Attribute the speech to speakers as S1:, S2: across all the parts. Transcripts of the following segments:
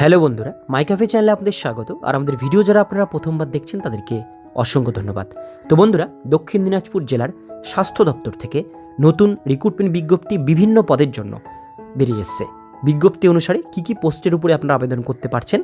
S1: Hello বন্ধুরা মাই cafe চ্যানেলে আপনাদের স্বাগত। আর আমাদের ভিডিও যারা আপনারা প্রথমবার দেখছেন, তাদেরকে অসংখ্য ধন্যবাদ। তো বন্ধুরা, দক্ষিণ দিনাজপুর জেলার স্বাস্থ্য দপ্তর থেকে নতুন রিক্রুটমেন্ট বিজ্ঞপ্তি বিভিন্ন পদের জন্য বেরিয়ে এসছে। বিজ্ঞপ্তি অনুসারে কি কি পোস্টের উপরে আপনারা আবেদন করতে পারছেন,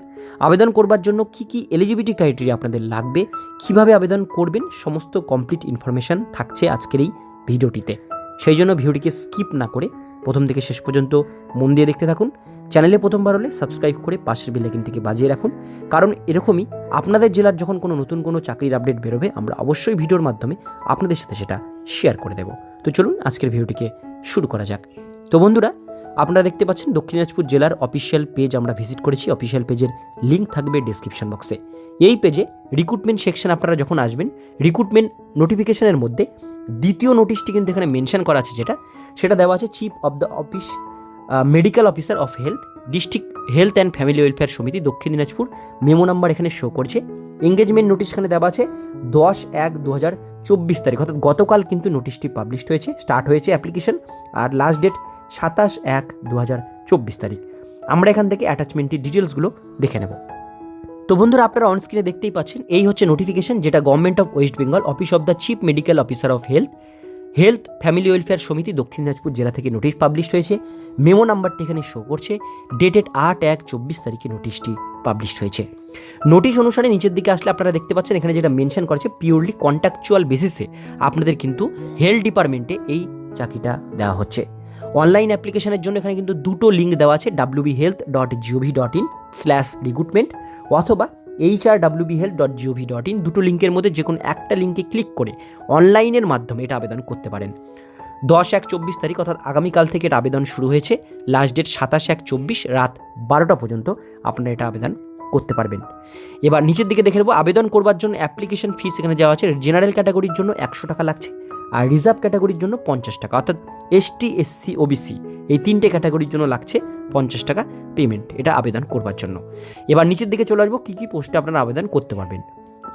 S1: আবেদন করবার জন্য কি কি এলিজিবিলিটি ক্রাইটেরিয়া আপনাদের লাগবে, কীভাবে আবেদন করবেন, সমস্ত কমপ্লিট ইনফরমেশন থাকছে আজকের এই ভিডিওটিতে। সেই জন্য ভিডিওটিকে স্কিপ না করে প্রথম থেকে শেষ পর্যন্ত মন দিয়ে দেখতে থাকুন। চ্যানেলে প্রথমবার হলে সাবস্ক্রাইব করে পাশের বেলাইকিনটিকে বাজিয়ে রাখুন। কারণ এরকমই আপনাদের জেলার যখন কোনো নতুন কোনো চাকরির আপডেট বেরোবে, আমরা অবশ্যই ভিডিওর মাধ্যমে আপনাদের সাথে সেটা শেয়ার করে দেব। তো চলুন আজকের ভিডিওটিকে শুরু করা যাক। তো বন্ধুরা, আপনারা দেখতে পাচ্ছেন দক্ষিণ দিনাজপুর জেলার অফিসিয়াল পেজ আমরা ভিজিট করেছি। অফিসিয়াল পেজের লিঙ্ক থাকবে ডিসক্রিপশন বক্সে এই পেজে রিক্রুটমেন্ট সেকশন আপনারা যখন আসবেন রিক্রুটমেন্ট নোটিফিকেশনের মধ্যে দ্বিতীয় নোটিশটি কিন্তু এখানে মেনশন করা আছে যেটা। সেটা দেওয়া আছে chief of the office medical officer of health district health and family welfare সমিতি দক্ষিণ দিনাজপুর মেমো নাম্বার এখানে শো করছে। এঙ্গেজমেন্ট নোটিশ এখানে দেওয়া আছে দশ এক দু হাজার চব্বিশ তারিখ। অর্থাৎ গতকাল কিন্তু নোটিশটি পাবলিশড হয়েছে স্টার্ট হয়েছে অ্যাপ্লিকেশন আর লাস্ট ডেট সাতাশ এক দু হাজার চব্বিশ তারিখ। আমরা এখান থেকে অ্যাটাচমেন্টের ডিটেলসগুলো দেখে নেব। তো বন্ধুরা, আপনারা অন স্ক্রিনে দেখতেই পাচ্ছেন, এই হচ্ছে নোটিফিকেশন যেটা government of West Bengal office of the chief medical officer of health health, family welfare সমিতি দক্ষিণ দিনাজপুর জেলা থেকে নোটিশ পাবলিশ হয়েছে। মেমো নাম্বারটি এখানে শো করছে। ডেটেড আট এক চব্বিশ তারিখে নোটিশটি পাবলিশ হয়েছে। নোটিশ অনুসারে নিচের দিকে আসলে আপনারা দেখতে পাচ্ছেন, এখানে যেটা মেনশন করেছে পিওরলি কন্ট্রাকচুয়াল বেসিসে আপনাদের কিন্তু হেলথ ডিপার্টমেন্টে এই চাকরিটা দেওয়া হচ্ছে। অনলাইন অ্যাপ্লিকেশনের জন্য এখানে কিন্তু দুটো লিঙ্ক দেওয়া আছে W B health dot G O V dot in slash recruitment অথবা H R W B health dot G O V dot in দুটো লিঙ্কের মধ্যে যে কোনো একটা লিঙ্কে ক্লিক করে অনলাইনের মাধ্যমে এটা আবেদন করতে পারেন। দশ এক চব্বিশ তারিখ অর্থাৎ আগামীকাল থেকে এটা আবেদন শুরু হয়েছে। লাস্ট ডেট সাতাশ এক চব্বিশ রাত বারোটা পর্যন্ত আপনারা এটা আবেদন করতে পারবেন। এবার নিচের দিকে দেখে নেব, আবেদন করবার জন্য অ্যাপ্লিকেশন ফিস এখানে দেওয়া আছে। জেনারেল ক্যাটাগরির জন্য একশো টাকা লাগছে। আর রিজার্ভ ক্যাটাগরির জন্য পঞ্চাশ টাকা, অর্থাৎ এসটি, এসসি, ওবিসি এই তিনটে ক্যাটাগরির জন্য লাগছে পঞ্চাশ টাকা পেমেন্ট এটা আবেদন করবার জন্য। এবার নিচের দিকে চলে আসব, কী কী পোস্টে আপনারা আবেদন করতে পারবেন।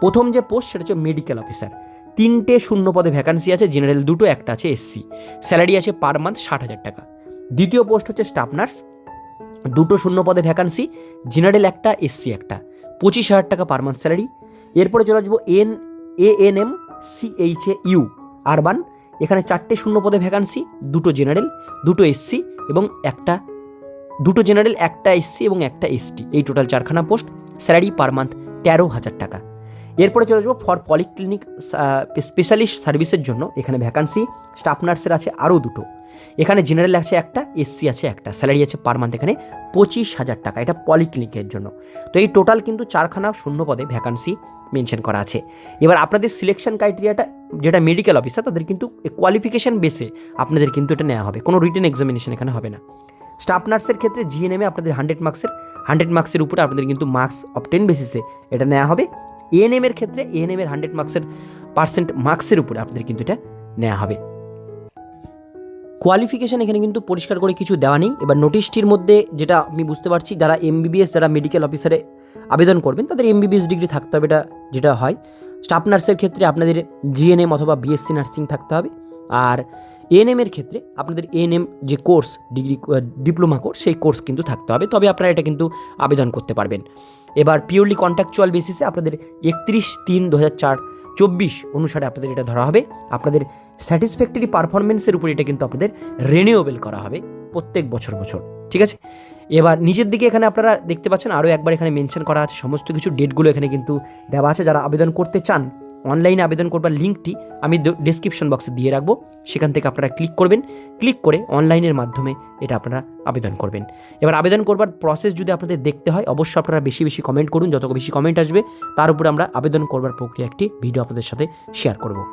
S1: প্রথম যে পোস্ট, সেটা হচ্ছে মেডিকেল অফিসার তিনটে শূন্য পদে ভ্যাকান্সি আছে জেনারেল দুটো, একটা আছে এসসি। স্যালারি আছে পার মান্থ ষাট হাজার টাকা। দ্বিতীয় পোস্ট হচ্ছে স্টাফ নার্স দুটো শূন্য পদে ভ্যাকান্সি জেনারেল একটা, এসসি একটা। পঁচিশ হাজার টাকা পার মান্থ স্যালারি এরপরে চলে আসব N A N M C H A U urban, এখানে চারটে শূন্য পদে ভ্যাকান্সি, দুটো জেনারেল, দুটো এসসি এবং একটা, দুটো জেনারেল, একটা এসসি এবং একটা এসটি। এই টোটাল চারখানা পোস্ট, স্যালারি পার মান্থ তেরো হাজার টাকা। এরপরে চলে যাব ফর পলিক্লিনিক স্পেশালিস্ট সার্ভিসের জন্য। এখানে ভ্যাকান্সি, স্টাফ নার্সের আছে আরও দুটো। এখানে জেনারেল আছে একটা এসসি আছে একটা স্যালারি আছে পার মান্থ এখানে পঁচিশ হাজার টাকা, এটা পলিক্লিনিকের জন্য। তো এই টোটাল কিন্তু চারখানা শূন্য পদে ভ্যাকান্সি মেনশন করা আছে। এবার আপনাদের সিলেকশন ক্রাইটেরিয়াটা যেটা মেডিকেল অফিসার তাদের কিন্তু কোয়ালিফিকেশন বেসে আপনাদের কিন্তু এটা নেওয়া হবে। কোনো রিটেন এক্সামিনেশন এখানে হবে না। স্টাফ নার্সের ক্ষেত্রে জিএনএমে আপনাদের হান্ড্রেড মার্কসের হান্ড্রেড মার্কসের উপরে আপনাদের কিন্তু মার্কস অবটেন বেসিসে এটা নেওয়া হবে। এএনএম এর ক্ষেত্রে এএনএম এর হান্ড্রেড মার্কসের পার্সেন্ট মার্কসের উপরে আপনাদের কিন্তু এটা নেওয়া হবে। কোয়ালিফিকেশান এখানে কিন্তু পরিষ্কার করে কিছু দেওয়া নেই। এবার নোটিশটির মধ্যে যেটা আমি বুঝতে পারছি, যারা এমবিবিএস যারা মেডিকেল অফিসারে আবেদন করবেন, তাদের এমবিবিএস ডিগ্রি থাকতে হবে এটা, যেটা হয়। স্টাফ নার্সের ক্ষেত্রে আপনাদের জিএনএম অথবা বিএসসি নার্সিং থাকতে হবে। আর এএনএম এর ক্ষেত্রে আপনাদের এএনএম যে কোর্স ডিগ্রি ডিপ্লোমা কোর্স সেই কোর্স কিন্তু থাকতে হবে। তবে আপনারা এটা কিন্তু আবেদন করতে পারবেন। এবার পিওরলি কন্ট্রাকচুয়াল বেসিসে আপনাদের একত্রিশ তিন দু হাজার চার চব্বিশ অনুসারে আপনাদের এটা ধরা হবে। আপনাদের স্যাটিসফ্যাক্টরি পারফরমেন্সের উপর এটা কিন্তু আপনাদের রেনিউয়েবল করা হবে প্রত্যেক বছর বছর, ঠিক আছে? এবার নিজের দিকে এখানে আপনারা দেখতে পাচ্ছেন, আরও একবার এখানে মেনশন করা আছে, সমস্ত কিছু ডেটগুলো এখানে কিন্তু দেওয়া আছে। যারা আবেদন করতে চান অনলাইনে আবেদন করবার লিঙ্কটি আমি ডিসক্রিপশন বক্সে দিয়ে রাখব। সেখান থেকে আপনারা ক্লিক করবেন। ক্লিক করে অনলাইনের মাধ্যমে এটা আপনারা আবেদন করবেন। এবার আবেদন করবার প্রসেস যদি আপনাদের দেখতে হয়, অবশ্যই আপনারা বেশি বেশি কমেন্ট করুন। যত বেশি কমেন্ট আসবে, তার উপরে আমরা আবেদন করবার প্রক্রিয়া একটি ভিডিও আপনাদের সাথে শেয়ার করব।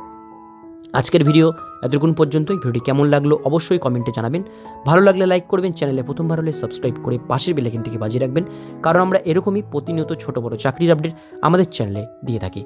S1: আজকের ভিডিও এতক্ষণ পর্যন্তই। ভিডিওটি কেমন লাগল অবশ্যই কমেন্টে জানাবেন। ভালো লাগলে লাইক করবেন। চ্যানেলে প্রথমবার হলে সাবস্ক্রাইব করে পাশের বেলাইকনটিকে বাজিয়ে রাখবেন। কারণ আমরা এরকমই প্রতিনিয়ত ছোট বড় চাকরির আপডেট আমাদের চ্যানেলে দিয়ে থাকি।